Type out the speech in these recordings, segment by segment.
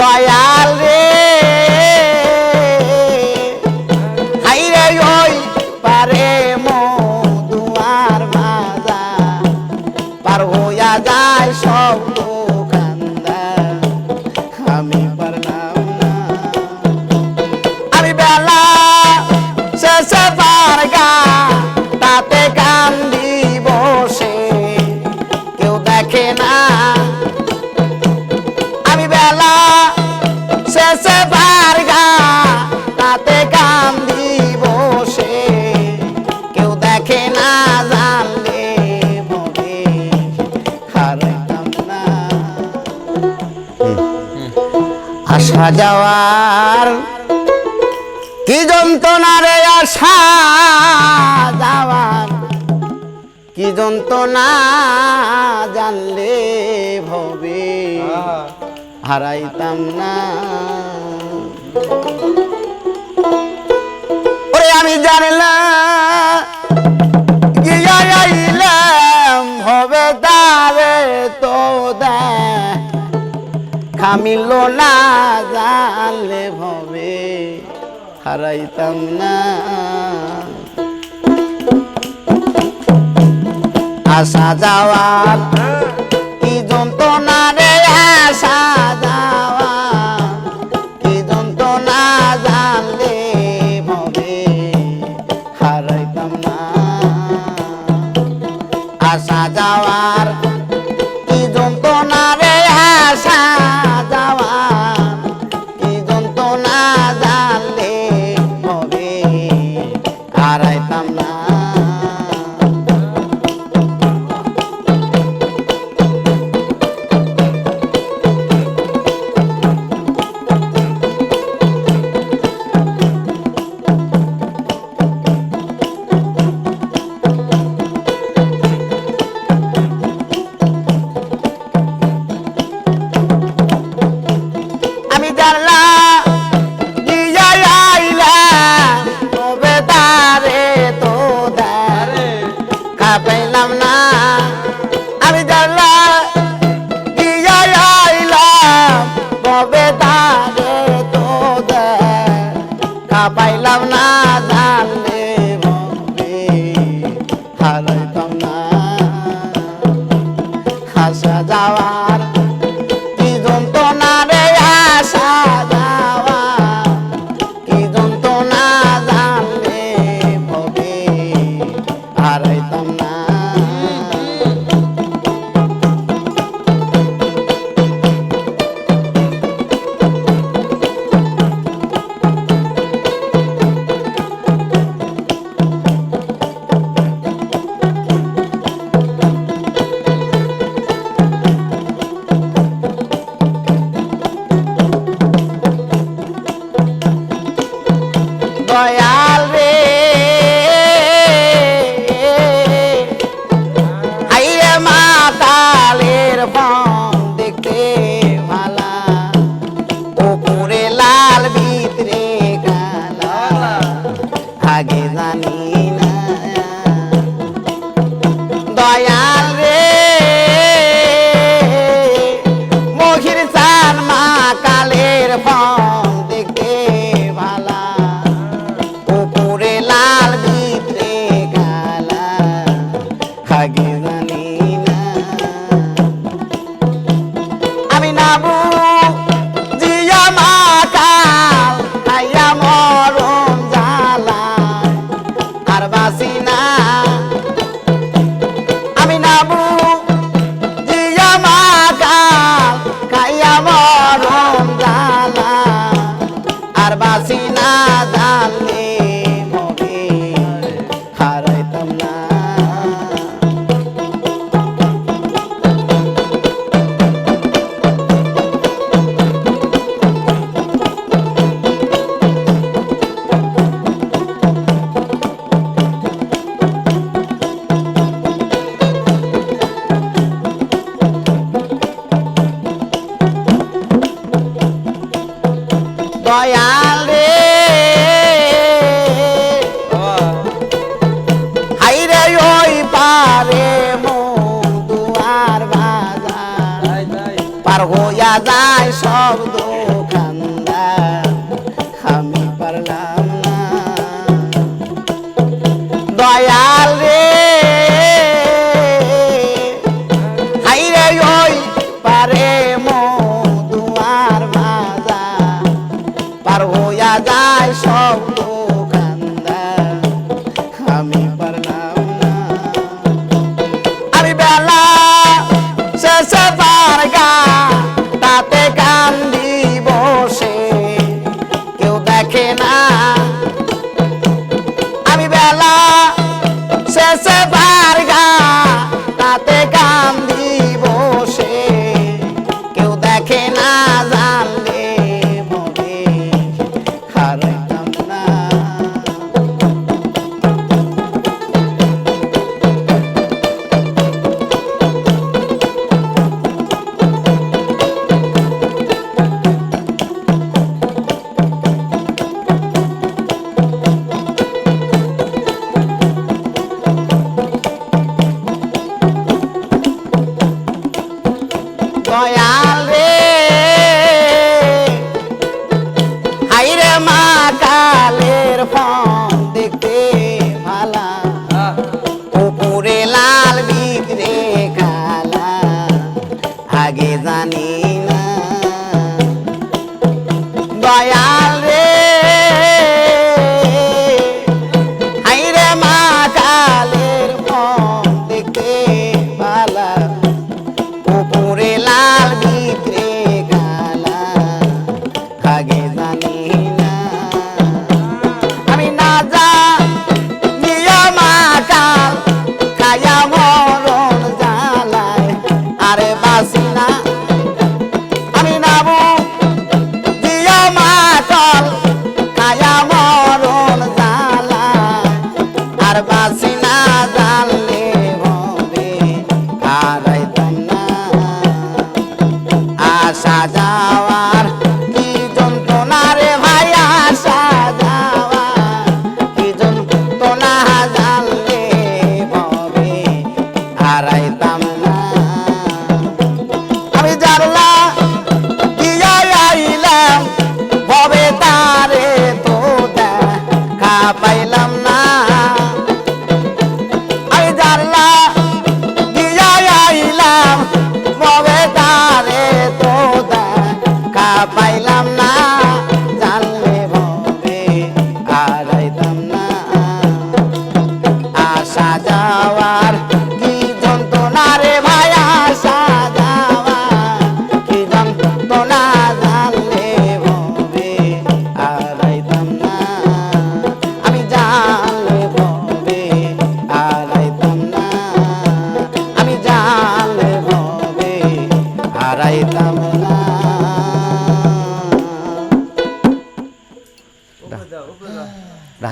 দয়াল। আসা যাওয়ার। কি যন্ত্রণা রে আসা যাওয়ার? কি যন্ত্রণা জানলে ভবে? হারাইতাম না খামিল না জানলে হারাইতাম না। আসা যাওয়ার হারাইতাম না। খাপাইলাম না। আমি জানলা গিয়া আইলাম তবে তারে তো পাইলাম না জানলে হারাইতাম না। নাবু জিয়া মা কাল খাইয়া মরম জ্বালা আর বাসি না। আমি নাবু, জিয়া মা কাল খাইয়া মরম জ্বালা আর বাসি না। দয়াল হাইরে ওই পারে মধুয়ার বাজার। পার হইয়া যায় সব যায় সব কান্দা, আমি পারলাম না। আরে বেলা শেষে পারগা তাতে কান্দি বসে, কেউ দেখে না। আমি বেলা শেষে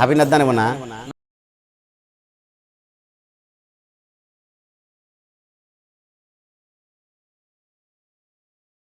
হাবিনার দানে না